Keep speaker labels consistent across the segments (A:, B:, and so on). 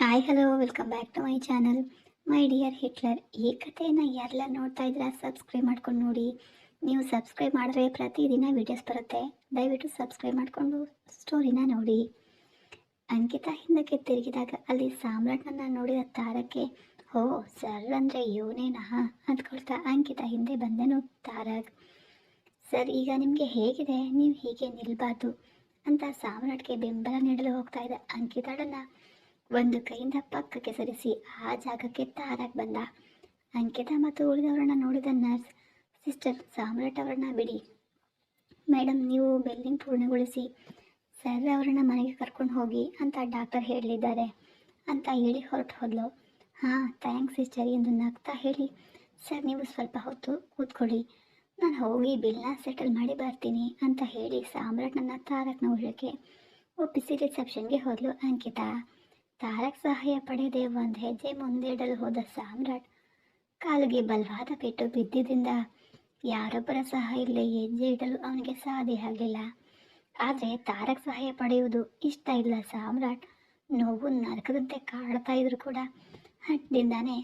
A: Hi hello welcome back to my channel my dear Hitler ಈ ಕಥೆಯನ್ನು ಎಲ್ಲ ನೋಡ್ತಾ ಇದ್ದೀರಾ ಸಬ್ಸ್ಕ್ರೈಬ್ ಮಾಡ್ಕೊಂಡು ನೋಡಿ. ನೀವು ಸಬ್ಸ್ಕ್ರೈಬ್ ಮಾಡಿದ್ರೆ ಪ್ರತಿದಿನ ವೀಡಿಯೋಸ್ ಬರುತ್ತೆ. ದಯವಿಟ್ಟು ಸಬ್ಸ್ಕ್ರೈಬ್ ಮಾಡಿಕೊಂಡು ಸ್ಟೋರಿನ ನೋಡಿ. ಅಂಕಿತಾ ಹಿಂದಕ್ಕೆ ತಿರುಗಿದಾಗ ಅಲ್ಲಿ ಸಾಮ್ರಾಟ್ನನ್ನ ನೋಡಿದ ತಾರಕ್ಕೆ, ಓ ಸರ್ ಅಂದರೆ ಇವನೇನಾ? ಅಂದ್ಕೊಳ್ತಾ ಅಂಕಿತಾ ಹಿಂದೆ ಬಂದನು ತಾರಕ್ ಸರ್ ಈಗ ನಿಮಗೆ ಹೇಗಿದೆ? ನೀವು ಹೀಗೆ ನಿಲ್ಬಾರ್ದು ಅಂತ ಸಾಮ್ರಾಟ್ಗೆ ಬೆಂಬಲ ನೀಡಲು ಹೋಗ್ತಾ ಇದ್ದ ಅಂಕಿತಾಳನ್ನ ಒಂದು ಕೈಯಿಂದ ಪಕ್ಕಕ್ಕೆ ಸರಿಸಿ ಆ ಜಾಗಕ್ಕೆ ತಾರಕ್ ಬಂದ. ಅಂಕಿತ ಮತ್ತು ಉಳಿದವರನ್ನ ನೋಡಿದ ನರ್ಸ್, ಸಿಸ್ಟರ್ ಸಾಮ್ರಾಟ್ ಅವರನ್ನ ಬಿಡಿ. ಮೇಡಮ್ ನೀವು ಬೆಲ್ಲಿಂಗ್ ಪೂರ್ಣಗೊಳಿಸಿ. ಸರ್ ಅವರನ್ನ ಮನೆಗೆ ಕರ್ಕೊಂಡು ಹೋಗಿ ಅಂತ ಡಾಕ್ಟರ್ ಹೇಳಿದ್ದಾರೆ ಅಂತ ಹೇಳಿ ಹೊರಟು ಹೋದ್ಲು. ಹಾಂ, ಥ್ಯಾಂಕ್ಸ್ ಸಿಸ್ಟರ್ ಎಂದು ನಗ್ತಾ ಹೇಳಿ, ಸರ್ ನೀವು ಸ್ವಲ್ಪ ಹೊತ್ತು ಕೂತ್ಕೊಳ್ಳಿ. ನಾನು ಹೋಗಿ ಬಿಲ್ನ ಸೆಟಲ್ ಮಾಡಿ ಬರ್ತೀನಿ ಅಂತ ಹೇಳಿ ಸಾಮ್ರಾಟ್ನನ್ನ ತಾರಕ್ನ ಊರಕ್ಕೆ ಒಪ್ಪಿಸಿ ರಿಸೆಪ್ಷನ್ಗೆ ಹೋದ್ಲು ಅಂಕಿತಾ. ತಾರಕ್ ಸಹಾಯ ಪಡೆಯದೆ ಒಂದು ಹೆಜ್ಜೆ ಮುಂದಿಡಲು ಹೋದ ಸಾಮ್ರಾಟ್ ಕಾಲಿಗೆ ಬಲವಾದ ಪೆಟ್ಟು ಬಿದ್ದಿದ್ದರಿಂದ ಯಾರೊಬ್ಬರ ಸಹಾಯ ಇಲ್ಲ ಹೆಜ್ಜೆ ಇಡಲು ಅವನಿಗೆ ಸಾಧ್ಯ ಆಗಲಿಲ್ಲ. ಆದರೆ ತಾರಕ್ ಸಹಾಯ ಪಡೆಯುವುದು ಇಷ್ಟ ಇಲ್ಲ. ಸಾಮ್ರಾಟ್ ನೋವು ನರಕದಂತೆ ಕಾಡ್ತಾ ಇದ್ರು ಕೂಡ ಹಟ್ಟಿನಿಂದಾನೆ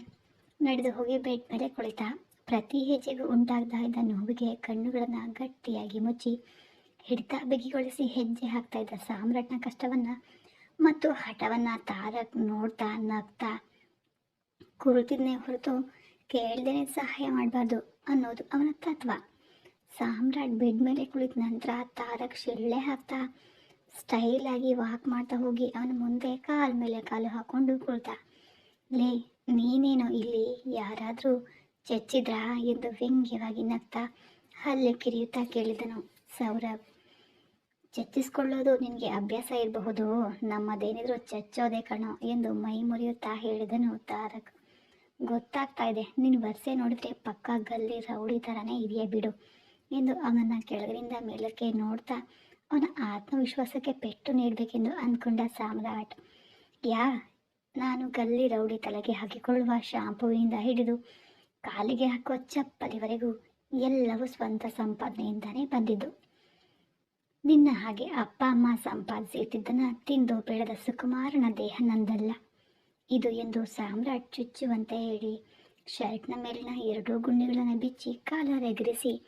A: ನಡೆದು ಹೋಗಿ ಬೆಡ್ ಮೇಲೆ ಕುಳಿತ. ಪ್ರತಿ ಹೆಜ್ಜೆಗೂ ಉಂಟಾಗ್ತಾ ಇದ್ದ ನೋವಿಗೆ ಕಣ್ಣುಗಳನ್ನು ಗಟ್ಟಿಯಾಗಿ ಮುಚ್ಚಿ ಹಿಡಿತ ಬಿಗಿಗೊಳಿಸಿ ಹೆಜ್ಜೆ ಹಾಕ್ತಾ ಇದ್ದ ಸಾಮ್ರಾಟ್ನ ಕಷ್ಟವನ್ನ ಮತ್ತು ಹಠವನ್ನು ತಾರಕ್ ನೋಡ್ತಾ ನಗ್ತಾ ಕುರುತಿದ್ನೇ ಹೊರತು ಕೇಳ್ದೇನೆ ಸಹಾಯ ಮಾಡಬಾರ್ದು ಅನ್ನೋದು ಅವನ ತತ್ವ. ಸಾಮ್ರಾಟ್ ಬೆಡ್ ಮೇಲೆ ಕುಳಿತ ನಂತರ ತಾರಕ್ ಶಿಳ್ಳೆ ಹಾಕ್ತಾ ಸ್ಟೈಲಾಗಿ ವಾಕ್ ಮಾಡ್ತಾ ಹೋಗಿ ಅವನ ಮುಂದೆ ಕಾಲ್ ಮೇಲೆ ಕಾಲು ಹಾಕೊಂಡು ಕುಳಿತ. ಲೇ, ನೀನೇನೋ ಇಲ್ಲಿ ಯಾರಾದರೂ ಚೆಚ್ಚಿದ್ರಾ ಎಂದು ವ್ಯಂಗ್ಯವಾಗಿ ನಗ್ತಾ ಹಲ್ಲೆ ಕಿರಿಯುತ್ತಾ ಕೇಳಿದನು. ಸೌರಭ್ ಚಚ್ಚಿಸ್ಕೊಳ್ಳೋದು ನಿನಗೆ ಅಭ್ಯಾಸ ಇರಬಹುದು. ನಮ್ಮದೇನಿದ್ರು ಚಚ್ಚೋದೇ ಕಣೋ ಎಂದು ಮೈ ಮುರಿಯುತ್ತಾ ಹೇಳಿದನು ತಾರಕ್. ಗೊತ್ತಾಗ್ತಾ ಇದೆ ನಿನ್ನ ವರ್ಷೆ ನೋಡಿದ್ರೆ ಪಕ್ಕ ಗಲ್ಲಿ ರೌಡಿ ಥರನೇ ಇದೆಯಾ ಬಿಡು ಎಂದು ಅವನನ್ನ ಕೆಳಗಿನಿಂದ ಮೇಲಕ್ಕೆ ನೋಡ್ತಾ ಅವನ ಆತ್ಮವಿಶ್ವಾಸಕ್ಕೆ ಪೆಟ್ಟು ನೀಡಬೇಕೆಂದು ಅಂದ್ಕೊಂಡ ಸಾಮ್ರಾಟ್. ಯಾ, ನಾನು ಗಲ್ಲಿ ರೌಡಿ ತಲೆಗೆ ಹಾಕಿಕೊಳ್ಳುವ ಶಾಂಪುವಿನಿಂದ ಹಿಡಿದು ಕಾಲಿಗೆ ಹಾಕುವ ಚಪ್ಪಲಿವರೆಗೂ ಎಲ್ಲವೂ ಸ್ವಂತ ಸಂಪಾದನೆಯಿಂದಾನೇ ಬಂದಿದ್ದು. ನಿನ್ನ ಹಾಗೆ ಅಪ್ಪ, ಅಮ್ಮ ಸಂಪಾದಿಸಿ ಇಟ್ಟಿದ್ದನ್ನ ತಿಂದು ಬೆಳೆದ ಸುಕುಮಾರನ ದೇಹ ನಂದಲ್ಲ. ಇದು ಎಂದು ಸಾಮ್ರಾಟ್ ಚುಚ್ಚುವಂತೆ ಹೇಳಿ ಶರ್ಟ್ನ ಮೇಲಿನ ಎರಡೂ ಗುಂಡಿಗಳನ್ನು ಬಿಚ್ಚಿ ಕಾಲರ್ ಎಗರಿಸಿ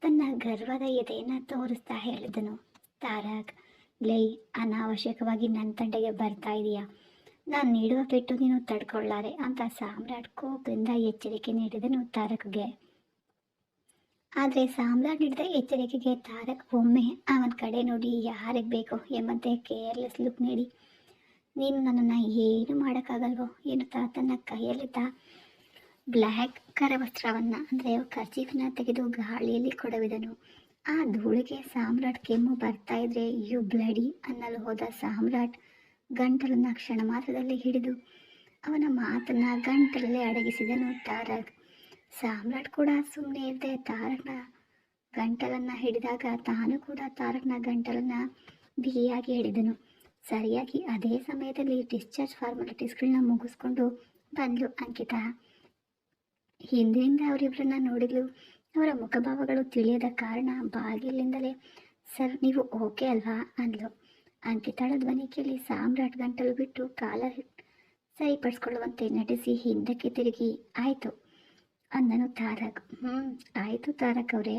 A: ತನ್ನ ಗರ್ವದ ಎದೆಯನ್ನು ತೋರಿಸ್ತಾ ಹೇಳಿದನು. ತಾರಕ್ ಲೈ, ಅನಾವಶ್ಯಕವಾಗಿ ನನ್ನ ತಂಡೆಗೆ ಬರ್ತಾ ಇದೆಯಾ. ನಾನು ನೀಡುವ ಪೆಟ್ಟು ನೀನು ತಡ್ಕೊಳ್ಳಾರೆ ಅಂತ ಸಾಮ್ರಾಟ್ ಕೋಪದಿಂದ ಎಚ್ಚರಿಕೆ ನೀಡಿದನು ತಾರಕ್ಗೆ. ಆದರೆ ಸಾಮ್ರಾಟ್ ನೀಡಿದ ಎಚ್ಚರಿಕೆಗೆ ತಾರಕ್ ಒಮ್ಮೆ ಅವನ ಕಡೆ ನೋಡಿ, ಯಾರಿಗೆ ಬೇಕು? ಎಂಬಂತೆ ಕೇರ್ಲೆಸ್ ಲುಕ್ ನೀಡಿ, ನೀನು ನನ್ನನ್ನು ಏನು ಮಾಡೋಕ್ಕಾಗಲ್ವೋ? ಎನ್ನುತ್ತಾ ತನ್ನ ಕೈಯಲ್ಲಿದ್ದ ಬ್ಲ್ಯಾಕ್ ಕರವಸ್ತ್ರವನ್ನು, ಅಂದರೆ ಕರ್ಚೀಫ್ನ ತೆಗೆದು ಗಾಳಿಯಲ್ಲಿ ಕೊಡವಿದನು. ಆ ಧೂಳಿಗೆ ಸಾಮ್ರಾಟ್ ಕೆಮ್ಮು ಬರ್ತಾ ಇದ್ರೆ, ಯು ಬ್ಲಡಿ ಅನ್ನಲು ಹೋದ ಸಾಮ್ರಾಟ್ ಗಂಟಲನ್ನು ಕ್ಷಣ ಮಾತ್ರದಲ್ಲಿ ಹಿಡಿದು ಅವನ ಮಾತನ್ನ ಗಂಟಲಲ್ಲೇ ಅಡಗಿಸಿದನು ತಾರಕ್. ಸಾಮ್ರಾಟ್ ಕೂಡ ಸುಮ್ಮನೆ ಇರದೆ ತಾರಕ್ನ ಗಂಟಲನ್ನ ಹಿಡಿದಾಗ ತಾನು ಕೂಡ ತಾರಕ್ನ ಗಂಟಲನ್ನ ಬಿಗಿಯಾಗಿ ಹಿಡಿದನು. ಸರಿಯಾಗಿ ಅದೇ ಸಮಯದಲ್ಲಿ ಡಿಸ್ಚಾರ್ಜ್ ಫಾರ್ಮಾಲಿಟೀಸ್ಗಳನ್ನ ಮುಗಿಸ್ಕೊಂಡು ಬಂದ್ಲು ಅಂಕಿತಾ. ಹಿಂದಿನಿಂದ ಅವರಿಬ್ಬರನ್ನ ನೋಡಿದ್ಲು, ಅವರ ಮುಖಭಾವಗಳು ತಿಳಿಯದ ಕಾರಣ ಬಾಗಿಲಿಂದಲೇ, ಸರ್, ನೀವು ಓಕೆ ಅಲ್ವಾ? ಅಂದ್ಲು. ಅಂಕಿತಾಳ ಧ್ವನಿ ಕೇಳಿ ಸಾಮ್ರಾಟ್ ಗಂಟಲು ಬಿಟ್ಟು ಕಾಲ ಸರಿಪಡಿಸ್ಕೊಳ್ಳುವಂತೆ ನಟಿಸಿ ಹಿಂದಕ್ಕೆ ತಿರುಗಿ, ಆಯಿತು ಅಂದನು ತಾರಕ್. ಹ್ಞೂ ಆಯಿತು ತಾರಕ್ ಅವರೇ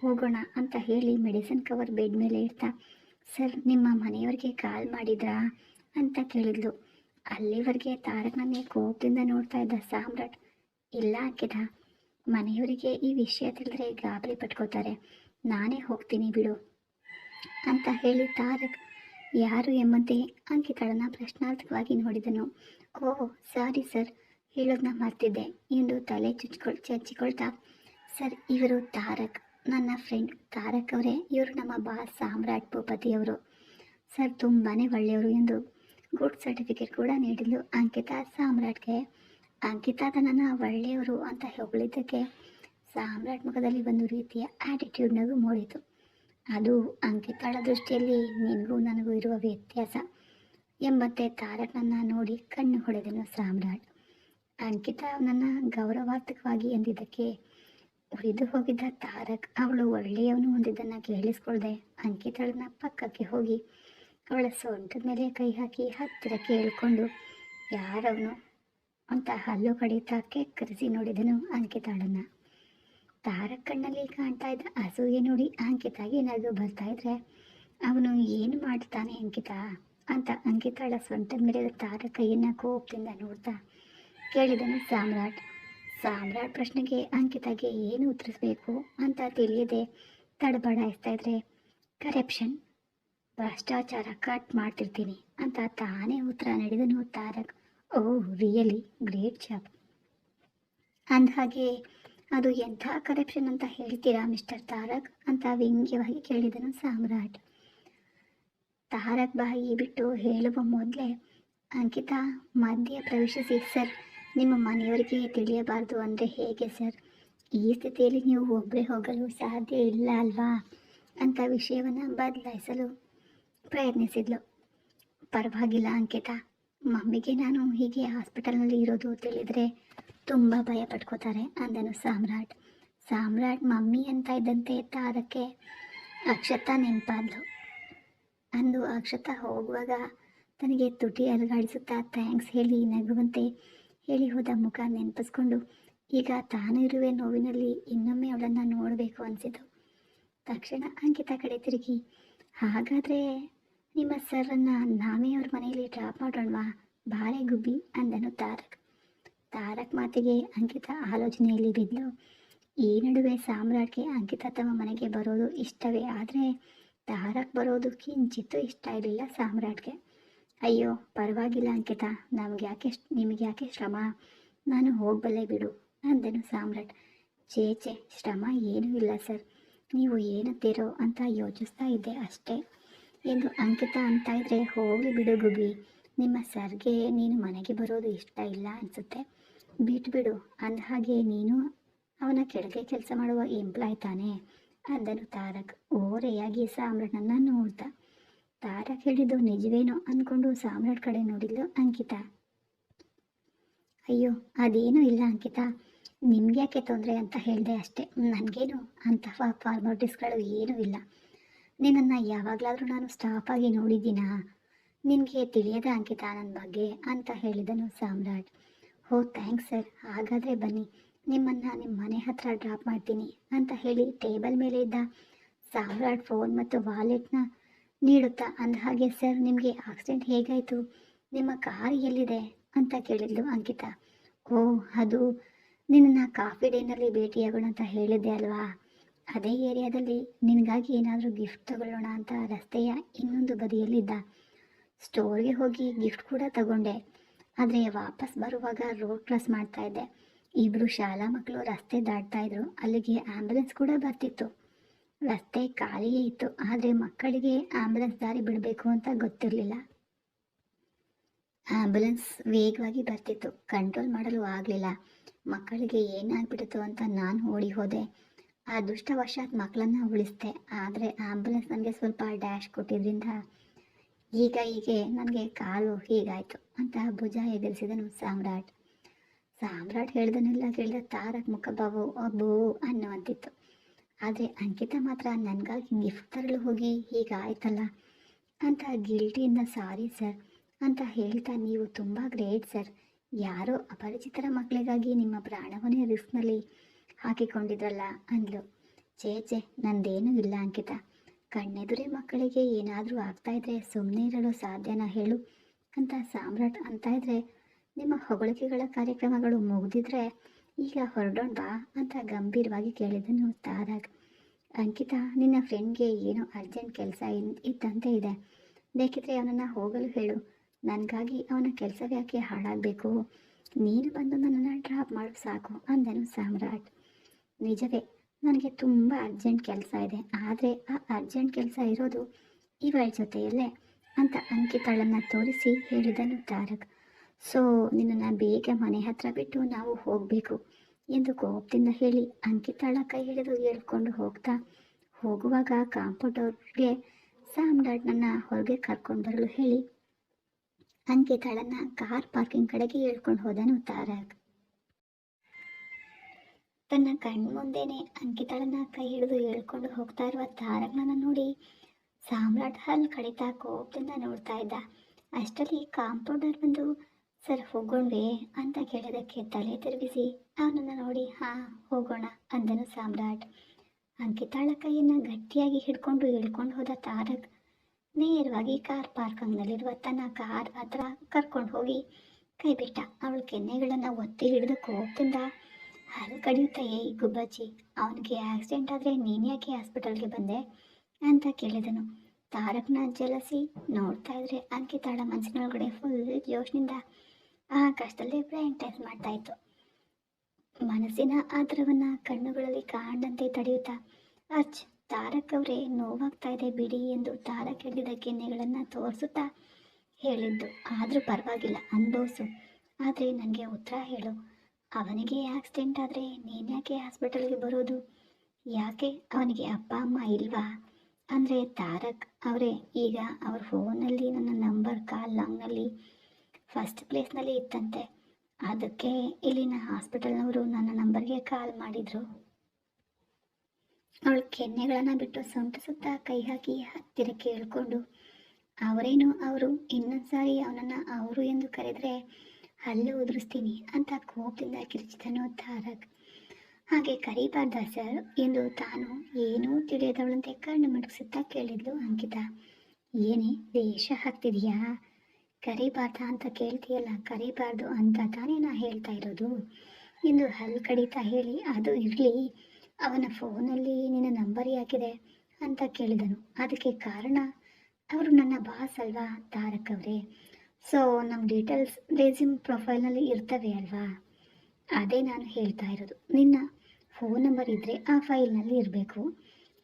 A: ಹೋಗೋಣ ಅಂತ ಹೇಳಿ ಮೆಡಿಸಿನ್ ಕವರ್ ಬೆಡ್ ಮೇಲೆ ಇಡ್ತಾ, ಸರ್, ನಿಮ್ಮ ಮನೆಯವ್ರಿಗೆ ಕಾಲ್ ಮಾಡಿದ್ರಾ? ಅಂತ ಕೇಳಿದ್ಲು. ಅಲ್ಲಿವರೆಗೆ ತಾರಕ್ನನ್ನೇ ಕೋಪದಿಂದ ನೋಡ್ತಾ ಇದ್ದ ಸಾಮ್ರಾಟ್, ಇಲ್ಲ ಹಾಕಿದ ಮನೆಯವರಿಗೆ ಈ ವಿಷಯ ತಿಳಿದ್ರೆ ಗಾಬರಿ ಪಟ್ಕೋತಾರೆ. ನಾನೇ ಹೋಗ್ತೀನಿ ಬಿಡು. ಅಂತ ಹೇಳಿ ತಾರಕ್ ಯಾರು ಎಂಬಂತೆ ಅಂಕಿತಳನ್ನ ಪ್ರಶ್ನಾರ್ಥಕವಾಗಿ ನೋಡಿದನು. ಓ ಸಾರಿ ಸರ್ ಹೇಳೋದನ್ನ ಮರ್ತಿದ್ದೆ. ಎಂದು ತಲೆ ಚುಚ್ಕೊಳ್, ಚಚ್ಚಿಕೊಳ್ತಾ, ಸರ್, ಇವರು ತಾರಕ್, ನನ್ನ ಫ್ರೆಂಡ್ ತಾರಕ್ ಅವರೇ. ಇವರು ನಮ್ಮ ಬಾಸ್ ಸಾಮ್ರಾಟ್ ಭೂಪತಿಯವರು ಸರ್ ತುಂಬಾ ಒಳ್ಳೆಯವರು ಎಂದು ಗುಡ್ ಸರ್ಟಿಫಿಕೇಟ್ ಕೂಡ ನೀಡಿದ್ಲು. ಅಂಕಿತಾ ಸಾಮ್ರಾಟ್ಗೆ, ಅಂಕಿತಾ ತನ್ನ ಒಳ್ಳೆಯವರು ಅಂತ ಹೊಗಳಿದ್ದಕ್ಕೆ ಸಾಮ್ರಾಟ್ ಮುಖದಲ್ಲಿ ಒಂದು ರೀತಿಯ ಆಟಿಟ್ಯೂಡ್ ನಗು ಮೂಡಿತು. ಅದು ಅಂಕಿತಾಳ ದೃಷ್ಟಿಯಲ್ಲಿ ನಿನಗೂ ನನಗೂ ಇರುವ ವ್ಯತ್ಯಾಸ. ಎಂಬಂತೆ ತಾರಕ್ನನ್ನು ನೋಡಿ ಕಣ್ಣು ಹೊಡೆದನು ಸಾಮ್ರಾಟ್. ಅಂಕಿತಾ ಅವನನ್ನು ಗೌರವಾರ್ಥಕವಾಗಿ ಎಂದಿದ್ದಕ್ಕೆ ಉರಿದು ಹೋಗಿದ್ದ ತಾರಕ್ ಅವಳು ಒಳ್ಳೆಯವನು ಹೊಂದಿದ್ದನ್ನು ಕೇಳಿಸ್ಕೊಳ್ದೆ. ಅಂಕಿತಾಳನ್ನ ಪಕ್ಕಕ್ಕೆ ಹೋಗಿ ಅವಳ ಸೊಂಟದ ಮೇಲೆ ಕೈ ಹಾಕಿ ಹತ್ತಿರ ಕೇಳಿಕೊಂಡು, ಯಾರವನು? ಅಂತ ಹಲ್ಲು ಕಡಿತಾಕೆ ಕೆಕ್ಕರಿಸಿ ನೋಡಿದನು ಅಂಕಿತಾಳನ್ನ. ತಾರಕ್ ಕಣ್ಣಲ್ಲಿ ಕಾಣ್ತಾ ಇದ್ದ ಅಸೂಯೆ ನೋಡಿ ಅಂಕಿತಾಗೆ ನಗು ಬರ್ತಾ ಇದ್ರೆ, ಅವನು ಏನು ಮಾಡ್ತಾನೆ ಅಂಕಿತ? ಅಂತ ಅಂಕಿತಾಳ ಸೊಂಟದ ಮೇಲೆ ತಾರ ಕೈಯನ್ನ ಕೋಪದಿಂದ ನೋಡ್ತಾ ಕೇಳಿದನು ಸಾಮ್ರಾಟ್. ಸಾಮ್ರಾಟ್ ಪ್ರಶ್ನೆಗೆ ಅಂಕಿತಾಗೆ ಏನು ಉತ್ತರಿಸಬೇಕು ಅಂತ ತಿಳಿಯದೆ ತಡಬಡಾಯಿಸ್ತಾ ಇದ್ರೆ, ಕರಪ್ಷನ್, ಭ್ರಷ್ಟಾಚಾರ ಕಟ್ ಮಾಡ್ತಿರ್ತೀನಿ ಅಂತ ತಾನೇ ಉತ್ತರ ನಡೆದನು Tarak. Oh, really, great job. ಅಂದಹಾಗೆ ಅದು ಎಂಥ ಕರಪ್ಷನ್ ಅಂತ ಹೇಳ್ತೀರಾ ಮಿಸ್ಟರ್ ತಾರಕ್? ಅಂತ ವ್ಯಂಗ್ಯವಾಗಿ ಕೇಳಿದನು ಸಾಮ್ರಾಟ್. ತಾರಕ್ ಬಾಯಿ ಬಿಟ್ಟು ಹೇಳುವ ಮೊದಲೇ, ಅಂಕಿತಾ, ಮಧ್ಯ ಪ್ರವೇಶಿಸಿ, ಸರ್. ನಿಮ್ಮ ಮನೆಯವರಿಗೆ ತಿಳಿಯಬಾರ್ದು ಅಂದರೆ ಹೇಗೆ ಸರ್? ಈ ಸ್ಥಿತಿಯಲ್ಲಿ ನೀವು ಒಬ್ಬರೇ ಹೋಗಲು ಸಾಧ್ಯ ಇಲ್ಲ ಅಲ್ವಾ? ಅಂತ ವಿಷಯವನ್ನು ಬದಲಾಯಿಸಲು ಪ್ರಯತ್ನಿಸಿದ್ಲು. ಪರವಾಗಿಲ್ಲ, ಅಂಕಿತ. ಮಮ್ಮಿಗೆ ನಾನು ಹೀಗೆ ಹಾಸ್ಪಿಟಲ್ನಲ್ಲಿ ಇರೋದು ತಿಳಿದರೆ ತುಂಬ ಭಯ ಪಟ್ಕೋತಾರೆ ಅಂದನು ಸಾಮ್ರಾಟ್. ಸಾಮ್ರಾಟ್ ಮಮ್ಮಿ ಅಂತ ಇದ್ದಂತೆ ತಾ ಅದಕ್ಕೆ ಅಕ್ಷತ ನೆನಪಾದ್ಲು. ಅಂದು ಅಕ್ಷತ ಹೋಗುವಾಗ ತನಗೆ ತುಟಿ ಅಲುಗಾಡಿಸುತ್ತಾ ಥ್ಯಾಂಕ್ಸ್ ಹೇಳಿ ನಗುವಂತೆ ಹೇಳಿ ಹೋದ ಮುಖ ನೆನಪಿಸ್ಕೊಂಡು, ಈಗ ತಾನು ಇರುವೆ ನೋವಿನಲ್ಲಿ ಇನ್ನೊಮ್ಮೆ ಅವಳನ್ನು ನೋಡಬೇಕು ಅನಿಸಿತು ತಕ್ಷಣ ಅಂಕಿತ ಕಡೆ ತಿರುಗಿ, ಹಾಗಾದರೆ ನಿಮ್ಮ ಸರ್ರನ್ನು ನಾವೇ ಅವ್ರ ಮನೆಯಲ್ಲಿ ಡ್ರಾಪ್ ಮಾಡೋಣವಾ? ಬಾಳೆ ಗುಬ್ಬಿ, ಅಂದನು ತಾರಕ್. ತಾರಕ್ ಮಾತಿಗೆ ಅಂಕಿತ ಆಲೋಚನೆಯಲ್ಲಿ ಬಿದ್ದು, ಈ ನಡುವೆ ಸಾಮ್ರಾಟ್ಗೆ ಅಂಕಿತ ತಮ್ಮ ಮನೆಗೆ ಬರೋದು ಇಷ್ಟವೇ, ಆದರೆ ತಾರಕ್ ಬರೋದು ಕಿಂಚಿತ್ತೂ ಇಷ್ಟ ಇರಲಿಲ್ಲ ಸಾಮ್ರಾಟ್ಗೆ. ಅಯ್ಯೋ, ಪರವಾಗಿಲ್ಲ ಅಂಕಿತ. ನಮ್ಗೆ ಯಾಕೆ ನಿಮಗೆ ಯಾಕೆ ಶ್ರಮ? ನಾನು ಹೋಗಬಲ್ಲೆ ಬಿಡು, ಅಂದನು ಸಾಮ್ರಾಟ್. ಚೇ ಶ್ರಮ ಏನೂ ಇಲ್ಲ ಸರ್. ನೀವು ಏನಂತೀರೋ ಅಂತ ಯೋಚಿಸ್ತಾ ಇದ್ದೆ ಅಷ್ಟೇ. ಎಂದು ಅಂಕಿತ ಅಂತ ಇದ್ರೆ ಹೋಗಿ ಬಿಡು ಗುಬ್ಬಿ ನಿಮ್ಮ ಸರ್ಗೆ ನೀನು ಮನೆಗೆ ಬರೋದು ಇಷ್ಟ ಇಲ್ಲ ಅನಿಸುತ್ತೆ. ಬಿಟ್ಬಿಡು ಅಂದ ಹಾಗೆ ನೀನು ಅವನ ಕೆಳಗೆ ಕೆಲಸ ಮಾಡುವ ಎಂಪ್ಲಾಯ್ ತಾನೆ, ಅಂದನು ತಾರಕ್. ಓರೆಯಾಗಿ ಸಾಮ್ರಾಟ್ನನ್ನ ನೋಡ್ದ ತಾರಕ್ ಹೇಳಿದ್ದು ನಿಜವೇನೋ ಅಂದ್ಕೊಂಡು ಸಾಮ್ರಾಟ್ ಕಡೆ ನೋಡಿದ್ಲು ಅಂಕಿತಾ. ಅಯ್ಯೋ, ಅದೇನೂ ಇಲ್ಲ ಅಂಕಿತಾ. ನಿಮ್ಗೆ ಯಾಕೆ ತೊಂದರೆ ಅಂತ ಹೇಳಿದೆ ಅಷ್ಟೇ. ನನಗೇನು ಅಂತಹ ಫಾರ್ಮಾಲಿಟೀಸ್ಗಳು ಏನೂ ಇಲ್ಲ. ನಿನ್ನನ್ನು ಯಾವಾಗಲಾದರೂ ನಾನು ಸ್ಟಾಫ್ ಆಗಿ ನೋಡಿದ್ದೀನಾ? ನಿನಗೆ ತಿಳಿಯದ ಅಂಕಿತ ನನ್ನ ಬಗ್ಗೆ ಅಂತ ಹೇಳಿದನು ಸಾಮ್ರಾಟ್. ಹೋ ಥ್ಯಾಂಕ್ಸ್ ಸರ್ ಹಾಗಾದರೆ ಬನ್ನಿ, ನಿಮ್ಮನ್ನು ನಿಮ್ಮ ಮನೆ ಹತ್ರ ಡ್ರಾಪ್ ಮಾಡ್ತೀನಿ ಅಂತ ಹೇಳಿ ಟೇಬಲ್ ಮೇಲೆ ಇದ್ದ ಸಾಮ್ರಾಟ್ ಫೋನ್ ಮತ್ತು ವಾಲೆಟ್ನ ನೀಡುತ್ತಾ? ಅಂದ ಹಾಗೆ, ಸರ್, ನಿಮಗೆ ಆಕ್ಸಿಡೆಂಟ್ ಹೇಗಾಯಿತು? ನಿಮ್ಮ ಕಾರ್ ಎಲ್ಲಿದೆ? ಅಂತ ಕೇಳಿದ್ಲು ಅಂಕಿತಾ. ಓ, ಅದು ನಿನ್ನ ಕಾಫಿ ಡೇನಲ್ಲಿ ಭೇಟಿಯಾಗೋಣ ಅಂತ ಹೇಳಿದ್ದೆ ಅಲ್ವಾ? ಅದೇ ಏರಿಯಾದಲ್ಲಿ ನಿನಗಾಗಿ ಏನಾದರೂ ಗಿಫ್ಟ್ ತಗೊಳ್ಳೋಣ ಅಂತ ರಸ್ತೆಯ ಇನ್ನೊಂದು ಬದಿಯಲ್ಲಿದ್ದ ಸ್ಟೋರ್ಗೆ ಹೋಗಿ ಗಿಫ್ಟ್ ಕೂಡ ತಗೊಂಡೆ. ಆದರೆ ವಾಪಸ್ ಬರುವಾಗ ರೋಡ್ ಕ್ರಾಸ್ ಮಾಡ್ತಾ ಇದ್ದೆ. ಇಬ್ಬರು ಶಾಲಾ ಮಕ್ಕಳು ರಸ್ತೆ ದಾಟ್ತಾ ಇದ್ರು. ಅಲ್ಲಿಗೆ ಆ್ಯಂಬುಲೆನ್ಸ್ ಕೂಡ ಬರ್ತಿತ್ತು. ರಸ್ತೆ ಖಾಲಿಯೇ ಇತ್ತು. ಆದರೆ ಮಕ್ಕಳಿಗೆ ಆಂಬುಲೆನ್ಸ್ ದಾರಿ ಬಿಡಬೇಕು ಅಂತ ಗೊತ್ತಿರಲಿಲ್ಲ. ಆ್ಯಂಬುಲೆನ್ಸ್ ವೇಗವಾಗಿ ಬರ್ತಿತ್ತು. ಕಂಟ್ರೋಲ್ ಮಾಡಲು ಆಗಲಿಲ್ಲ. ಮಕ್ಕಳಿಗೆ ಏನಾಗ್ಬಿಟ್ಟಿತ್ತು ಅಂತ ನಾನು ಓಡಿ ಹೋದೆ. ಆ ದುಷ್ಟವಶಾತ್ ಮಕ್ಕಳನ್ನ ಉಳಿಸ್ದೆ. ಆದರೆ ಆ್ಯಂಬುಲೆನ್ಸ್ ನನಗೆ ಸ್ವಲ್ಪ ಡ್ಯಾಶ್ ಕೊಟ್ಟಿದ್ರಿಂದ ಈಗ ಹೀಗೆ ನನಗೆ ಕಾಲು ಹೀಗಾಯಿತು ಅಂತ ಭುಜ ಎದುರಿಸಿದನು ಸಾಮ್ರಾಟ್. ಸಾಮ್ರಾಟ್ ಹೇಳ್ದನ್ನೆಲ್ಲ ಕೇಳಿದ ತಾರಕ್ ಮುಖಭಾವು ಅಬ್ಬೋ ಅನ್ನುವಂತಿತ್ತು. ಆದರೆ ಅಂಕಿತ ಮಾತ್ರ ನನಗಾಗಿ ಗಿಫ್ಟ್ ತರಲು ಹೋಗಿ ಹೀಗಾಯ್ತಲ್ಲ ಅಂತ ಗಿಲ್ಟಿಯಿಂದ ಸಾರಿ ಸರ್ ಅಂತ ಹೇಳ್ತಾ ನೀವು ತುಂಬ ಗ್ರೇಟ್ ಸರ್ ಯಾರೋ ಅಪರಿಚಿತರ ಮಕ್ಕಳಿಗಾಗಿ ನಿಮ್ಮ ಪ್ರಾಣವನ್ನೇ ರಿಸ್ಕ್ನಲ್ಲಿ ಹಾಕಿಕೊಂಡಿದ್ರಲ್ಲ? ಅಂದ್ಲು. ಚೇ ಚೇ ನಂದೇನೂ ಇಲ್ಲ, ಅಂಕಿತ. ಕಣ್ಣೆದುರೇ ಮಕ್ಕಳಿಗೆ ಏನಾದರೂ ಆಗ್ತಾಯಿದ್ರೆ ಸುಮ್ಮನೆ ಇರಲು ಸಾಧ್ಯನಾ ಹೇಳು? ಅಂತ ಸಾಮ್ರಾಟ್ ಅಂತ ಇದ್ರೆ, ನಿಮ್ಮ ಹೊಗಳಿಕೆಗಳ ಕಾರ್ಯಕ್ರಮಗಳು ಮುಗಿದಿದ್ರೆ ಈಗ ಹೊರಡೋಣ ಬಾ ಅಂತ ಗಂಭೀರವಾಗಿ ಕೇಳಿದನು ತಾರಕ್ ಅಂಕಿತಾ, ನಿನ್ನ ಫ್ರೆಂಡ್ಗೆ ಏನೋ ಅರ್ಜೆಂಟ್ ಕೆಲಸ ಇದ್ದಂತೆ ಇದೆ. ಬೇಕಿದ್ರೆ ಅವನನ್ನು ಹೋಗಲು ಹೇಳು. ನನಗಾಗಿ ಅವನ ಕೆಲಸ ಯಾಕೆ ಹಾಳಾಗಬೇಕು. ನೀನು ಬಂದು ನನ್ನನ್ನು ಡ್ರಾಪ್ ಮಾಡು ಸಾಕು ಅಂದನು ಸಾಮ್ರಾಟ್. ನಿಜವೇ, ನನಗೆ ತುಂಬ ಅರ್ಜೆಂಟ್ ಕೆಲಸ ಇದೆ. ಆದರೆ ಆ ಅರ್ಜೆಂಟ್ ಕೆಲಸ ಇರೋದು ಇವಳ ಜೊತೆಯಲ್ಲೇ ಅಂತ ಅಂಕಿತಾಳನ್ನು ತೋರಿಸಿ ಹೇಳಿದನು ತಾರಕ್ ಸೊ, ನಿನ್ನನ್ನು ಬೇಗ ಮನೆ ಹತ್ರ ಬಿಟ್ಟು ನಾವು ಹೋಗಬೇಕು ಎಂದು ಕೋಪದಿಂದ ಹೇಳಿ ಅಂಕಿತಾಳ ಕೈ ಹಿಡಿದು ಹೇಳ್ಕೊಂಡು ಹೋಗ್ತಾ ಹೋಗುವಾಗ ಕಾಂಪೌಂಡರ್ಗೆ ಸಾಮ್ರಾಟ್ನನ್ನ ಹೊರಗೆ ಕರ್ಕೊಂಡು ಬರಲು ಹೇಳಿ ಅಂಕಿತಾಳನ್ನ ಕಾರ್ ಪಾರ್ಕಿಂಗ್ ಕಡೆಗೆ ಹೇಳ್ಕೊಂಡು ಹೋದನು ತಾರಕ್ ತನ್ನ ಕಣ್ಮುಂದೆನೆ ಅಂಕಿತಾಳನ್ನ ಕೈ ಹಿಡಿದು ಹೇಳ್ಕೊಂಡು ಹೋಗ್ತಾ ಇರುವ ತಾರಕ್ನನ್ನ ನೋಡಿ ಸಾಮ್ರಾಟ್ ಹಲ್ ಕಡಿತಾ ಕೋಪದಿಂದ ನೋಡ್ತಾ ಇದ್ದ. ಅಷ್ಟರಲ್ಲಿ ಕಾಂಪೌಂಡರ್ ಬಂದು ಸರ್, ಹೋಗೋಣ್ವಿ ಅಂತ ಕೇಳಿದಕ್ಕೆ ತಲೆ ತಿರುಗಿಸಿ, ಅವನನ್ನು ನೋಡಿ, ಹಾಂ, ಹೋಗೋಣ, ಅಂದನು ಸಾಮ್ರಾಟ್. ಅಂಕಿತಾಳ ಕೈಯನ್ನು ಗಟ್ಟಿಯಾಗಿ ಹಿಡ್ಕೊಂಡು ಇಳ್ಕೊಂಡು ಹೋದ ತಾರಕ್ ನೇರವಾಗಿ ಕಾರ್ ಪಾರ್ಕಿಂಗ್ನಲ್ಲಿರುವ ತನ್ನ ಕಾರ್ ಹತ್ರ ಕರ್ಕೊಂಡು ಹೋಗಿ ಕೈ ಬಿಟ್ಟ ಅವಳ ಕೆನ್ನೆಗಳನ್ನು ಒತ್ತಿ ಹಿಡಿದು ಕೋಪದಿಂದ ಹಲ್ಲು ಕಡಿಯುತ್ತೆ ಈ ಗುಬ್ಬಜ್ಜಿ ಅವನಿಗೆ ಆಕ್ಸಿಡೆಂಟ್ ಆದರೆ ನೀನು ಯಾಕೆ ಹಾಸ್ಪಿಟಲ್ಗೆ ಬಂದೆ? ಅಂತ ಕೇಳಿದನು. ತಾರಕ್ನ ಜಲಸಿ ನೋಡ್ತಾ ಇದ್ರೆ ಅಂಕಿತಾಳ ಮನಸ್ಸಿನೊಳಗಡೆ ಫುಲ್ ಜೋಶ್ನಿಂದ ಆ ಕಷ್ಟದಲ್ಲಿ ಬ್ರೈನ್ ಟೆಸ್ಟ್ ಮಾಡ್ತಾ ಇತ್ತು ಮನಸ್ಸಿನ ಆತರವನ್ನ ಕಣ್ಣುಗಳಲ್ಲಿ ಕಾಣದಂತೆ ತಡೆಯುತ್ತಾ ಅಚ್ ತಾರಕ್ ಅವರೇ ನೋವಾಗ್ತಾ ಇದೆ ಬಿಡಿ ಎಂದು ತಾರಕ್ ಹಿಡಿದ ಕೆನ್ನೆಗಳನ್ನು ತೋರಿಸುತ್ತಾ ಹೇಳಿದ್ದು. ಆದರೂ ಪರವಾಗಿಲ್ಲ, ಅನುಭವಿಸು. ಆದರೆ ನನಗೆ ಉತ್ತರ ಹೇಳು. ಅವನಿಗೆ ಆಕ್ಸಿಡೆಂಟ್ ಆದರೆ ನೀನ್ಯಾಕೆ ಹಾಸ್ಪಿಟಲ್ಗೆ ಬರೋದು? ಯಾಕೆ ಅವನಿಗೆ ಅಪ್ಪ, ಅಮ್ಮ ಇಲ್ವಾ? ಅಂದರೆ ತಾರಕ್ ಅವರೇ, ಈಗ ಅವ್ರ ಫೋನಲ್ಲಿ ನನ್ನ ನಂಬರ್ ಕಾಲ್ ಲಾಂಗ್ನಲ್ಲಿ ಫಸ್ಟ್ ಪ್ಲೇಸ್ನಲ್ಲಿ ಇತ್ತಂತೆ. ಅದಕ್ಕೆ ಇಲ್ಲಿನ ಹಾಸ್ಪಿಟಲ್ನವರು ನನ್ನ ನಂಬರ್ಗೆ ಕಾಲ್ ಮಾಡಿದರು. ಅವಳು ಕೆನ್ನೆಗಳನ್ನು ಬಿಟ್ಟು ಸೊಂಟ ಸುತ್ತ ಕೈ ಹಾಕಿ ಹತ್ತಿರ ಕೇಳಿಕೊಂಡು, ಅವರೇನು ಅವರು? ಇನ್ನೊಂದು ಸಾರಿ ಅವನನ್ನು ಅವರು ಎಂದು ಕರೆದರೆ ಹಲ್ಲು ಉದುರಿಸ್ತೀನಿ ಅಂತ ಕೋಪದಿಂದ ಕಿರಿಚಿದನು ತಾರಕ್. ಹಾಗೆ ಕರೀಬಾರ್ದ ಸರ್? ಎಂದು ತಾನು ಏನೂ ತಿಳಿಯದವಳಂತೆ ಕಣ್ಣು ಮಿಡುಗಿಸುತ್ತಾ ಕೇಳಿದ್ಲು ಅಂಕಿತಾ. ಏನೇ ದೇಶ ಹಾಕ್ತಿದೀಯಾ? ಕರಿಬಾರ್ದ ಅಂತ ಕೇಳ್ತೀಯಲ್ಲ, ಕರಿಬಾರ್ದು ಅಂತ ತಾನೇ ನಾ ಹೇಳ್ತಾ ಇರೋದು. ಎಂದು ಹಲ್ ಕಡಿತಾ ಹೇಳಿ, ಅದು ಇರಲಿ, ಅವನ ಫೋನಲ್ಲಿ ನಿನ್ನ ನಂಬರ್ ಯಾಕಿದೆ ಅಂತ ಕೇಳಿದನು. ಅದಕ್ಕೆ ಕಾರಣ, ಅವರು ನನ್ನ ಬಾಸ್ ಅಲ್ವಾ ತಾರಕ್ ಅವರೇ. ಸೊ ನಮ್ಮ ಡೀಟೇಲ್ಸ್ ರೆಸ್ಯೂಮ್ ಪ್ರೊಫೈಲ್ನಲ್ಲಿ ಇರ್ತವೆ ಅಲ್ವಾ? ಅದೇ ನಾನು ಹೇಳ್ತಾ ಇರೋದು. ನಿನ್ನ ಫೋನ್ ನಂಬರ್ ಇದ್ದರೆ ಆ ಫೈಲ್ನಲ್ಲಿ ಇರಬೇಕು.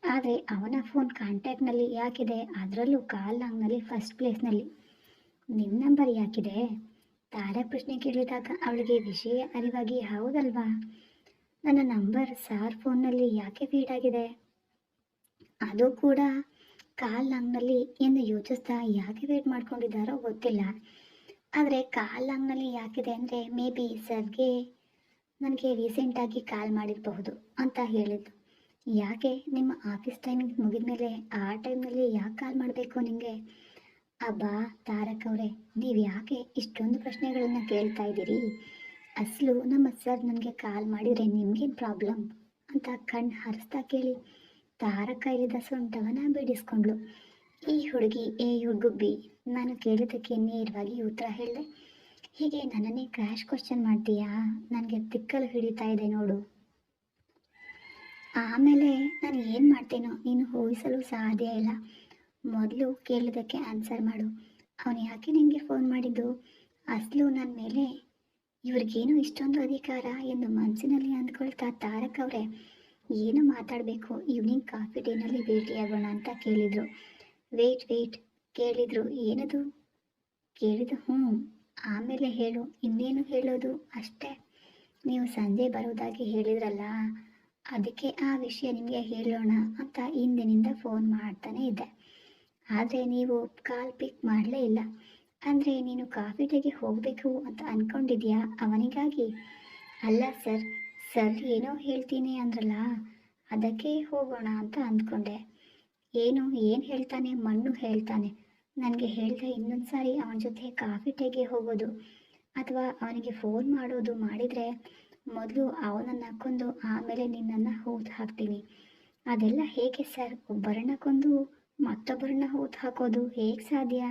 A: ಆದರೆ ಅವನ ಫೋನ್ ಕಾಂಟ್ಯಾಕ್ಟ್ನಲ್ಲಿ ಯಾಕಿದೆ, ಅದರಲ್ಲೂ ಕಾಲ್ ಲಾಂಗ್ನಲ್ಲಿ ಫಸ್ಟ್ ಪ್ಲೇಸ್ನಲ್ಲಿ ನಿನ್ನ ನಂಬರ್ ಯಾಕಿದೆ? ತಾರಾ ಪ್ರಶ್ನೆ ಕೇಳಿದಾಗ ಅವಳಿಗೆ ವಿಷಯ ಅರಿವಾಗಿ ಹೌದಲ್ವಾ? ನನ್ನ ನಂಬರ್ ಸಾರ್ ಫೋನ್ನಲ್ಲಿ ಯಾಕೆ ಫೀಡ್ ಆಗಿದೆ? ಅದು ಕೂಡ ಕಾಲ್ ಲಾಂಗ್ನಲ್ಲಿ ಎಂದು ಯೋಚಿಸ್ತಾ ಯಾಕೆ ವೇಟ್ ಮಾಡ್ಕೊಂಡಿದ್ದಾರೋ ಗೊತ್ತಿಲ್ಲ. ಆದರೆ ಕಾಲ್ ಲಾಂಗ್ನಲ್ಲಿ ಯಾಕಿದೆ ಅಂದರೆ ಮೇ ಬಿ ಸರ್ಗೆ ನನಗೆ ರೀಸೆಂಟಾಗಿ ಕಾಲ್ ಮಾಡಿರಬಹುದು ಅಂತ ಹೇಳಿದ್ದು. ಯಾಕೆ? ನಿಮ್ಮ ಆಫೀಸ್ ಟೈಮಿಂಗ್ ಮುಗಿದ ಮೇಲೆ ಆ ಟೈಮ್ನಲ್ಲಿ ಯಾಕೆ ಕಾಲ್ ಮಾಡಬೇಕು ನಿಮಗೆ ಅಬ್ಬಾ, ತಾರಕ್ ಅವರೇ, ನೀವು ಯಾಕೆ ಇಷ್ಟೊಂದು ಪ್ರಶ್ನೆಗಳನ್ನು ಕೇಳ್ತಾ ಇದ್ದೀರಿ? ಅಸಲು ನಮ್ಮ ಸರ್ ನನಗೆ ಕಾಲ್ ಮಾಡಿದರೆ ನಿಮಗೇನು ಪ್ರಾಬ್ಲಮ್? ಅಂತ ಕಣ್ಣು ಹರಿಸ್ತಾ ಕೇಳಿ ತಾರಕ ಇಲ್ಲದ ಸೊಂಟವನ್ನು ಬಿಡಿಸ್ಕೊಂಡ್ಳು. ಈ ಹುಡುಗಿ ಏ ಹುಡುಗುಬ್ಬಿ ನಾನು ಕೇಳಿದ್ದಕ್ಕೆ ನೇರವಾಗಿ ಉತ್ತರ ಹೇಳಿದೆ. ಹೀಗೆ ನನ್ನನ್ನೇ ಕ್ರ್ಯಾಶ್ ಕ್ವಶನ್ ಮಾಡ್ತೀಯಾ? ನನಗೆ ತಿಕ್ಕಲು ಹಿಡಿತಾ ಇದೆ ನೋಡು. ಆಮೇಲೆ ನಾನು ಏನು ಮಾಡ್ತೇನೋ ನೀನು ಊಹಿಸಲು ಸಾಧ್ಯ ಇಲ್ಲ. ಮೊದಲು ಕೇಳಿದ್ದಕ್ಕೆ ಆನ್ಸರ್ ಮಾಡು. ಅವನು ಯಾಕೆ ನಿನಗೆ ಫೋನ್ ಮಾಡಿದ್ದು? ಅಸಲು ನನ್ನ ಮೇಲೆ, ಇವ್ರಿಗೇನು ಇಷ್ಟೊಂದು ಅಧಿಕಾರ? ಎಂದು ಮನಸ್ಸಿನಲ್ಲಿ ಅಂದ್ಕೊಳ್ತಾ ತಾರಕ್ ಅವರೇ, ಏನು ಮಾತಾಡಬೇಕು? ಈವ್ನಿಂಗ್ ಕಾಫಿ ಡೇನಲ್ಲಿ ಭೇಟಿಯಾಗೋಣ ಅಂತ ಕೇಳಿದರು. ವೇಟ್ ವೇಟ್ ಕೇಳಿದರು. ಏನದು? ಕೇಳಿದ ಹ್ಞೂ, ಆಮೇಲೆ ಹೇಳು. ಇನ್ನೇನು ಹೇಳೋದು? ಅಷ್ಟೇ. ನೀವು ಸಂಜೆ ಬರೋದಾಗಿ ಹೇಳಿದ್ರಲ್ಲ, ಅದಕ್ಕೆ ಆ ವಿಷಯ ನಿಮಗೆ ಹೇಳೋಣ ಅಂತ ಇಂದಿನಿಂದ ಫೋನ್ ಮಾಡ್ತಾನೆ ಇದ್ದೆ. ಆದರೆ ನೀವು ಕಾಲ್ ಪಿಕ್ ಮಾಡಲೇ ಇಲ್ಲ. ಅಂದರೆ ನೀನು ಕಾಫಿ ಡೇಗೆ ಹೋಗಬೇಕು ಅಂತ ಅಂದ್ಕೊಂಡಿದ್ಯಾ ಅವನಿಗಾಗಿ? ಅಲ್ಲ ಸರ್ ಸರ್ ಏನೋ ಹೇಳ್ತೀನಿ ಅಂದ್ರಲ್ಲ, ಅದಕ್ಕೆ ಹೋಗೋಣ ಅಂತ ಅಂದ್ಕೊಂಡೆ. ಏನು ಏನು ಹೇಳ್ತಾನೆ? ಮಣ್ಣು ಹೇಳ್ತಾನೆ. ನನಗೆ ಹೇಳ್ದೆ ಇನ್ನೊಂದು ಸಾರಿ ಅವನ ಜೊತೆ ಕಾಫಿ ಟೇಗೆ ಹೋಗೋದು. ಅಥವಾ ಅವನಿಗೆ ಫೋನ್ ಮಾಡೋದು ಮಾಡಿದರೆ ಮೊದಲು ಅವನನ್ನು ಕೊಂದು ಆಮೇಲೆ ನಿನ್ನನ್ನು ಹೂತು ಹಾಕ್ತೀನಿ. ಅದೆಲ್ಲ ಹೇಗೆ ಸರ್? ಒಬ್ಬರನ್ನ ಕೊಂದು ಮತ್ತೊಬ್ಬರನ್ನ ಹೂತು ಹಾಕೋದು ಹೇಗೆ ಸಾಧ್ಯ?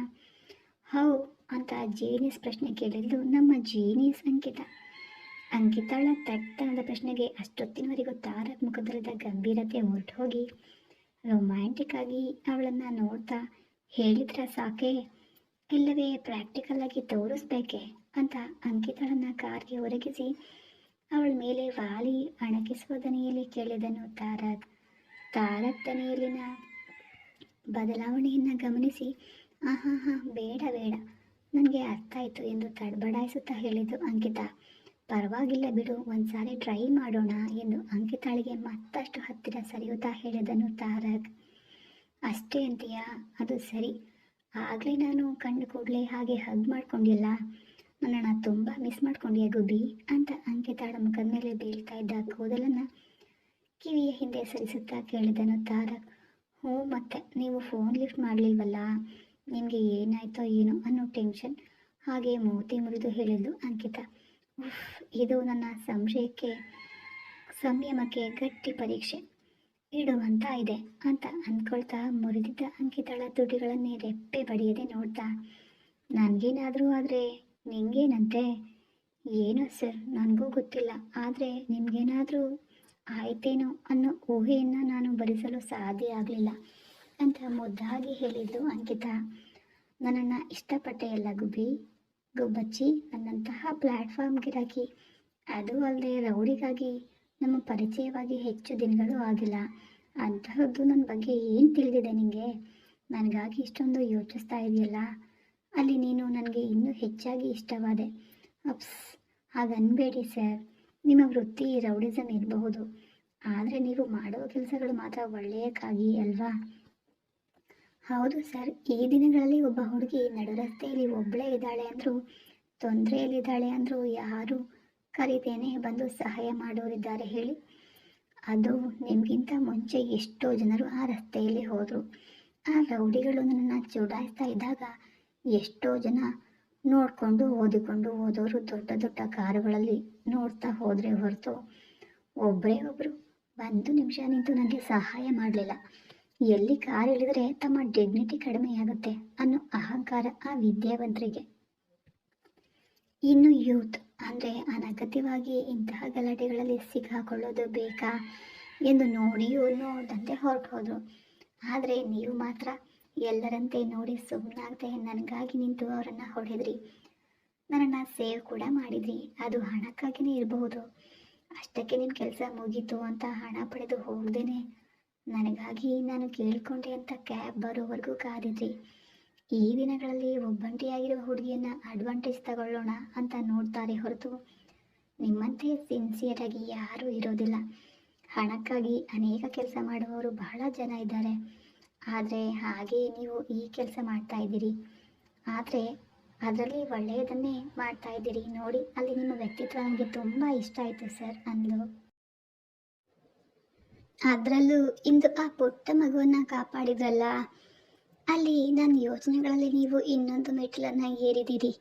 A: ಹೌ, ಅಂತ ಜೀನಿಯಸ್ ಪ್ರಶ್ನೆ ಕೇಳಿದ್ದು ನಮ್ಮ ಜೀನಿಯಸ್ ಅಂಕಿತ. ಅಂಕಿತಾಳ ತಟ್ಟಾದ ಪ್ರಶ್ನೆಗೆ ಅಷ್ಟೊತ್ತಿನವರೆಗೂ ತಾರಕ್ ಮುಖದಲ್ಲಿದ್ದ ಗಂಭೀರತೆ ಹೊರಟು ಹೋಗಿ ರೊಮ್ಯಾಂಟಿಕ್ ಆಗಿ ಅವಳನ್ನು ನೋಡ್ತಾ ಹೇಳಿದ್ರೆ ಸಾಕೆ? ಇಲ್ಲವೇ ಪ್ರಾಕ್ಟಿಕಲ್ ಆಗಿ ತೋರಿಸ್ಬೇಕೆ? ಅಂತ ಅಂಕಿತಾಳನ್ನು ಕಾರ್ಗೆ ಒರಗಿಸಿ, ಅವಳ ಮೇಲೆ ವಾಲಿ ಅಣಕಿಸುವ ದನಿಯಲ್ಲಿ ಕೇಳಿದನು ತಾರಕ್ ತಾರಕ್ ದನಿಯಲ್ಲಿನ ಬದಲಾವಣೆಯನ್ನು ಗಮನಿಸಿ, ಆಹಾ, ಹಾ, ಬೇಡ ಬೇಡ. ನನಗೆ ಅರ್ಥ ಆಯಿತು ಎಂದು ತಡಬಡಾಯಿಸುತ್ತಾ ಹೇಳಿದ್ದು ಅಂಕಿತಾ. ಪರವಾಗಿಲ್ಲ ಬಿಡು, ಒಂದ್ಸಾರಿ ಟ್ರೈ ಮಾಡೋಣ ಎಂದು ಅಂಕಿತಾಳಿಗೆ ಮತ್ತಷ್ಟು ಹತ್ತಿರ ಸರಿಯುತ್ತಾ ಹೇಳಿದನು ತಾರಕ್. ಅಷ್ಟೇ ಅಂತೀಯಾ, ಅದು ಸರಿ. ಆಗಲೇ ನಾನು ಕಂಡು ಕೂಡಲೇ ಹಾಗೆ ಹಗ್ ಮಾಡ್ಕೊಂಡಿಲ್ಲ. ನನ್ನನ್ನು ತುಂಬ ಮಿಸ್ ಮಾಡ್ಕೊಂಡಿಯ ಗುಬ್ಬಿ? ಅಂತ ಅಂಕಿತಾಳ ಮುಖದ ಮೇಲೆ ಬೀಳ್ತಾ ಇದ್ದ ಕೂದಲನ್ನು ಕಿವಿಯ ಹಿಂದೆ ಸರಿಸುತ್ತಾ ಕೇಳಿದನು ತಾರಕ್. ಹ್ಞೂ ಮತ್ತೆ ನೀವು ಫೋನ್ ಲಿಫ್ಟ್ ಮಾಡಲಿಲ್ವಲ್ಲ? ನಿಮಗೆ ಏನಾಯ್ತೋ ಏನೋ ಅನ್ನೋ ಟೆನ್ಷನ್ ಹಾಗೆ ಮೂತಿ ಮುರಿದು ಹೇಳಿದ್ದು ಅಂಕಿತಾ. ಉಫ್, ಇದು ನನ್ನ ಸಂಶಯಕ್ಕೆ, ಸಂಯಮಕ್ಕೆ ಗಟ್ಟಿ ಪರೀಕ್ಷೆ. ಇಡುವಂತ ಇದೆ ಅಂತ ಅಂದ್ಕೊಳ್ತಾ ಮುರಿದಿದ್ದ ಅಂಕಿತಳ ತುಟಿಗಳನ್ನೇ ರೆಪ್ಪೆ ಬಡಿಯದೆ ನೋಡ್ತಾ. ನನಗೇನಾದರೂ ಆದರೆ ನಿಂಗೇನಂತೆ? ಏನೋ ಸರ್, ನನಗೂ ಗೊತ್ತಿಲ್ಲ. ಆದರೆ ನಿಮಗೇನಾದರೂ ಆಯ್ತೇನೋ ಅನ್ನೋ ಊಹೆಯನ್ನು ನಾನು ಭರಿಸಲು ಸಾಧ್ಯ ಆಗಲಿಲ್ಲ. ಅಂತ ಮುದ್ದಾಗಿ ಹೇಳಿದ್ದು ಅಂಕಿತಾ. ನನ್ನನ್ನು ಇಷ್ಟಪಟ್ಟೆ ಎಲ್ಲ ಗುಬ್ಬಿ, ಗುಬ್ಬಚ್ಚಿ, ನನ್ನಂತಹ ಪ್ಲ್ಯಾಟ್ಫಾರ್ಮ್ ಗಿರಾಕಿ ಅದು ಅಲ್ಲದೆ ರೌಡಿಗಾಗಿ, ನಮ್ಮ ಪರಿಚಯವಾಗಿ ಹೆಚ್ಚು ದಿನಗಳು ಆಗಿಲ್ಲ. ಅಂತಹದ್ದು ನನ್ನ ಬಗ್ಗೆ ಏನು ತಿಳಿದಿದೆ ನಿನಗೆ ನನಗಾಗಿ ಇಷ್ಟೊಂದು ಯೋಚಿಸ್ತಾ ಇದೆಯಲ್ಲ? ಅಲ್ಲಿ ನೀನು ನನಗೆ ಇನ್ನೂ ಹೆಚ್ಚಾಗಿ ಇಷ್ಟವಾದೆ. Ups, ಹಾಗನ್ಬೇಡಿ sir. ನಿಮ್ಮ ವೃತ್ತಿ ರೌಡಿಸಮ್ ಇರಬಹುದು. ಆದರೆ ನೀವು ಮಾಡುವ ಕೆಲಸಗಳು ಮಾತ್ರ ಒಳ್ಳೆಯಕ್ಕಾಗಿ ಅಲ್ವಾ? ಹೌದು ಸರ್. ಈ ದಿನಗಳಲ್ಲಿ ಒಬ್ಬ ಹುಡುಗಿ ನಡು ರಸ್ತೆಯಲ್ಲಿ ಒಬ್ಬಳೇ ಇದ್ದಾಳೆ ಅಂದರೂ ತೊಂದರೆಯಲ್ಲಿದ್ದಾಳೆ ಅಂದರೂ ಯಾರು ಕರೀತೇನೆ ಬಂದು ಸಹಾಯ ಮಾಡೋರಿದ್ದಾರೆ ಹೇಳಿ. ಅದು ನಿಮಗಿಂತ ಮುಂಚೆ ಎಷ್ಟೋ ಜನರು ಆ ರಸ್ತೆಯಲ್ಲಿ ಹೋದರು. ಆ ರೌಡಿಗಳು ನನ್ನನ್ನು ಚುಡಾಯಿಸ್ತಾ ಇದ್ದಾಗ ಎಷ್ಟೋ ಜನ ನೋಡಿಕೊಂಡು ಓದಿಕೊಂಡು ಹೋದವರು ದೊಡ್ಡ ದೊಡ್ಡ ಕಾರುಗಳಲ್ಲಿ ನೋಡ್ತಾ ಹೋದರೆ ಹೊರತು ಒಬ್ಬರೇ ಒಬ್ಬರು ಒಂದು ನಿಮಿಷ ನಿಂತು ನನಗೆ ಸಹಾಯ ಮಾಡಲಿಲ್ಲ. ಎಲ್ಲಿ ಕಾರ್ ಇಳಿದರೆ ತಮ್ಮ ಡಿಗ್ನಿಟಿ ಕಡಿಮೆಯಾಗುತ್ತೆ ಅನ್ನೋ ಅಹಂಕಾರ ಆ ವಿದ್ಯಾವಂತರಿಗೆ. ಇನ್ನು ಯೂತ್ ಅಂದರೆ ಅನಗತ್ಯವಾಗಿ ಇಂತಹ ಗಲಾಟೆಗಳಲ್ಲಿ ಸಿಕ್ಕಾಕೊಳ್ಳೋದು ಬೇಕಾ ಎಂದು ನೋಡಿಯೂ ನೋಡದಂತೆ ಹೊರಟು ಹೋದರು ಆದರೆ ನೀವು ಮಾತ್ರ ಎಲ್ಲರಂತೆ ನೋಡಿ ಸುಮ್ಮನಾಗದೆ ನನಗಾಗಿ ನಿಂತು ಅವರನ್ನು ಹೊಡೆದ್ರಿ. ನನ್ನನ್ನು ಸೇವ್ ಕೂಡ ಮಾಡಿದ್ರಿ. ಅದು ಹಣಕ್ಕಾಗಿಯೇ ಇರಬಹುದು ಅಷ್ಟಕ್ಕೆ ನಿನ್ನ ಕೆಲಸ ಮುಗೀತು ಅಂತ ಹಣ ಪಡೆದು ಹೋಗ್ದೇನೆ. ನನಗಾಗಿ ನಾನು ಕೇಳಿಕೊಂಡೆ ಅಂತ ಕ್ಯಾಬ್ ಬರೋವರೆಗೂ ಕಾದಿದ್ರಿ. ಈ ದಿನಗಳಲ್ಲಿ ಒಬ್ಬಂಟಿಯಾಗಿರೋ ಹುಡುಗಿಯನ್ನ ಅಡ್ವಾಂಟೇಜ್ ತಗೊಳ್ಳೋಣ ಅಂತ ನೋಡ್ತಾರೆ ಹೊರತು ನಿಮ್ಮಂತೆ ಸಿನ್ಸಿಯರ್ ಆಗಿ ಯಾರೂ ಇರೋದಿಲ್ಲ. ಹಣಕ್ಕಾಗಿ ಅನೇಕ ಕೆಲಸ ಮಾಡುವವರು ಬಹಳ ಜನ ಇದ್ದಾರೆ. ಆದರೆ ಹಾಗೆ ನೀವು ಈ ಕೆಲಸ ಮಾಡ್ತಾ ಇದ್ದೀರಿ. ಆದರೆ ಅದರಲ್ಲಿ ಒಳ್ಳೆಯದನ್ನೇ ಮಾಡ್ತಾ ಇದ್ದೀರಿ. ನೋಡಿ, ಅಲ್ಲಿ ನಿಮ್ಮ ವ್ಯಕ್ತಿತ್ವ ನನಗೆ ತುಂಬ ಇಷ್ಟ ಆಯಿತು ಸರ್ ಅಂದ್ಲು. ಅದರಲ್ಲೂ ಇಂದು ಆ ಪುಟ್ಟ ಮಗುವನ್ನು ಕಾಪಾಡಿದ್ರಲ್ಲ, ಅಲ್ಲಿ ನನ್ನ ಯೋಚನೆಗಳಲ್ಲಿ ನೀವು ಇನ್ನೊಂದು ಮೆಟ್ಟಿಲನ್ನು ಏರಿದ್ದೀರಿ.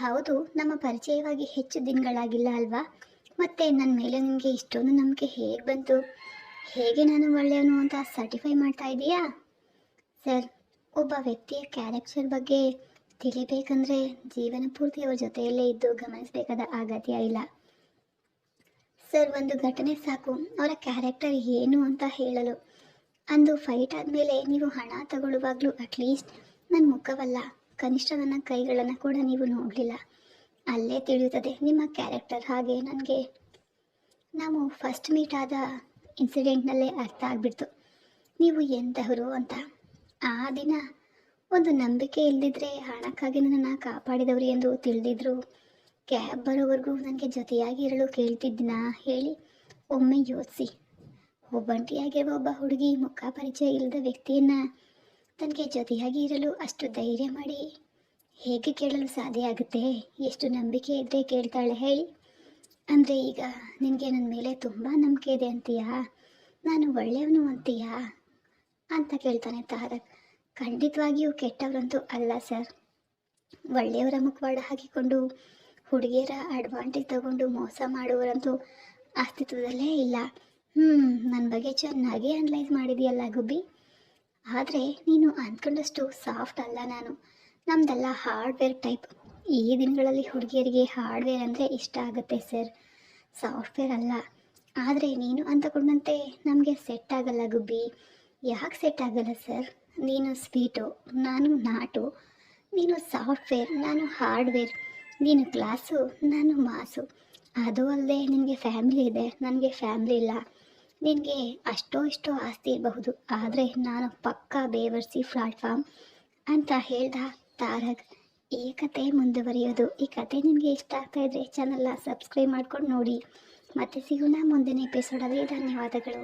A: ಹೌದು, ನಮ್ಮ ಪರಿಚಯವಾಗಿ ಹೆಚ್ಚು ದಿನಗಳಾಗಿಲ್ಲ ಅಲ್ವಾ? ಮತ್ತೆ ನನ್ನ ಮೇಲೆ ನಿಮಗೆ ಇಷ್ಟೊಂದು ನಂಬಿಕೆ ಹೇಗೆ ಬಂತು? ಹೇಗೆ ನಾನು ಒಳ್ಳೆಯವನು ಅಂತ ಸರ್ಟಿಫೈ ಮಾಡ್ತಾ ಇದೀಯಾ? ಸರ್, ಒಬ್ಬ ವ್ಯಕ್ತಿಯ ಕ್ಯಾರೆಕ್ಟರ್ ಬಗ್ಗೆ ತಿಳಿಬೇಕಂದ್ರೆ ಜೀವನ ಪೂರ್ತಿ ಅವ್ರ ಜೊತೆಯಲ್ಲೇ ಇದ್ದು ಗಮನಿಸಬೇಕಾದ ಅಗತ್ಯ ಇಲ್ಲ. ಸರ್, ಒಂದು ಘಟನೆ ಸಾಕು. ಅವರ ಕ್ಯಾರೆಕ್ಟರ್ ಏನು ಅಂತ ಹೇಳಲು. ಅಂದು ಫೈಟ್ ಆದಮೇಲೆ ನೀವು ಹಣ ತಗೊಳ್ಳುವಾಗಲೂ ಅಟ್ಲೀಸ್ಟ್ ನನ್ನ ಮುಖವಲ್ಲ ಕನಿಷ್ಠ ನನ್ನ ಕೈಗಳನ್ನು ಕೂಡ ನೀವು ನೋಡಲಿಲ್ಲ. ಅಲ್ಲೇ ತಿಳಿಯುತ್ತದೆ ನಿಮ್ಮ ಕ್ಯಾರೆಕ್ಟರ್ ಹಾಗೆ ನನಗೆ. ನಾವು ಫಸ್ಟ್ ಮೀಟ್ ಆದ ಇನ್ಸಿಡೆಂಟ್ನಲ್ಲೇ ಅರ್ಥ ಆಗಿಬಿಡ್ತು. ನೀವು ಎಂತಹರು ಅಂತ. ಆ ದಿನ ಒಂದು ನಂಬಿಕೆ ಇಲ್ಲದಿದ್ರೆ ಹಣಕ್ಕಾಗಿ ನನ್ನ ಕಾಪಾಡಿದವರು ಎಂದು ತಿಳಿದಿದ್ರು. ಕ್ಯಾಬ್ ಬರೋವರೆಗೂ ನನಗೆ ಜೊತೆಯಾಗಿ ಇರಲು ಕೇಳ್ತಿದ್ದೀನ ಹೇಳಿ ಒಮ್ಮೆ ಯೋಚಿಸಿ. ಒಬ್ಬಂಟಿಯಾಗಿರುವ ಒಬ್ಬ ಹುಡುಗಿ ಮುಖ ಪರಿಚಯ ಇಲ್ಲದ ವ್ಯಕ್ತಿಯನ್ನು ತನಗೆ ಜೊತೆಯಾಗಿ ಇರಲು ಅಷ್ಟು ಧೈರ್ಯ ಮಾಡಿ ಹೇಗೆ ಕೇಳಲು ಸಾಧ್ಯ ಆಗುತ್ತೆ, ಎಷ್ಟು ನಂಬಿಕೆ ಇದ್ದರೆ ಕೇಳ್ತಾಳೆ ಹೇಳಿ. ಅಂದರೆ ಈಗ ನಿನಗೆ ನನ್ನ ಮೇಲೆ ತುಂಬ ನಂಬಿಕೆ ಇದೆ ಅಂತೀಯಾ? ನಾನು ಒಳ್ಳೆಯವನು ಅಂತೀಯಾ? ಅಂತ ಕೇಳ್ತಾನೆ ತಾರಕ್. ಖಂಡಿತವಾಗಿಯೂ ಕೆಟ್ಟವರಂತೂ ಅಲ್ಲ ಸರ್. ಒಳ್ಳೆಯವರ ಮುಖವಾಡ ಹಾಕಿಕೊಂಡು, ಹುಡುಗಿಯರ ಅಡ್ವಾಂಟೇಜ್ ತಗೊಂಡು ಮೋಸ ಮಾಡುವರಂತೂ ಅಸ್ತಿತ್ವದಲ್ಲೇ ಇಲ್ಲ. ಹ್ಞೂ ನನ್ನ ಬಗ್ಗೆ ಚೆನ್ನಾಗಿ ಅನಲೈಸ್ ಮಾಡಿದೆಯಲ್ಲ ಗುಬ್ಬಿ? ಆದರೆ ನೀನು ಅಂದ್ಕೊಂಡಷ್ಟು ಸಾಫ್ಟ್ ಅಲ್ಲ ನಾನು. ನಮ್ದೆಲ್ಲ ಹಾರ್ಡ್ವೇರ್ ಟೈಪ್ ಈ ದಿನಗಳಲ್ಲಿ ಹುಡುಗಿಯರಿಗೆ ಹಾರ್ಡ್ವೇರ್ ಅಂದರೆ ಇಷ್ಟ ಆಗುತ್ತೆ ಸರ್. ಸಾಫ್ಟ್ವೇರ್ ಅಲ್ಲ. ಆದರೆ ನೀನು ಅಂದುಕೊಂಡಂತೆ ನಮಗೆ ಸೆಟ್ ಆಗಲ್ಲ ಗುಬ್ಬಿ. ಯಾಕೆ ಸೆಟ್ ಆಗಲ್ಲ ಸರ್ ನೀನು ಸ್ವೀಟು ನಾನು ನಾಟು, ನೀನು ಸಾಫ್ಟ್ವೇರ್ ನಾನು ಹಾರ್ಡ್ವೇರ್ ನೀನು ಕ್ಲಾಸು ನಾನು ಮಾಸು ಅದು ಅಲ್ಲದೆ ನಿನಗೆ ಫ್ಯಾಮಿಲಿ ಇದೆ, ನನಗೆ ಫ್ಯಾಮಿಲಿ ಇಲ್ಲ. ನಿನಗೆ ಅಷ್ಟೋ ಇಷ್ಟೋ ಆಸ್ತಿ ಇರಬಹುದು, ಆದರೆ ನಾನು ಪಕ್ಕಾ ಬೇವರ್ಸಿ ಪ್ಲಾಟ್ಫಾರ್ಮ್ ಅಂತ ಹೇಳ್ದ ತಾರಕ್ ಈ ಕತೆ ಮುಂದುವರಿಯೋದು. ಈ ಕತೆ ನಿಮಗೆ ಇಷ್ಟ ಆಗ್ತಾ ಇದ್ರೆ ಚಾನಲ್ನ ಸಬ್ಸ್ಕ್ರೈಬ್ ಮಾಡ್ಕೊಂಡು ನೋಡಿ. ಮತ್ತೆ ಸಿಗೋಣ ಮುಂದಿನ ಎಪಿಸೋಡಲ್ಲಿ ಧನ್ಯವಾದಗಳು.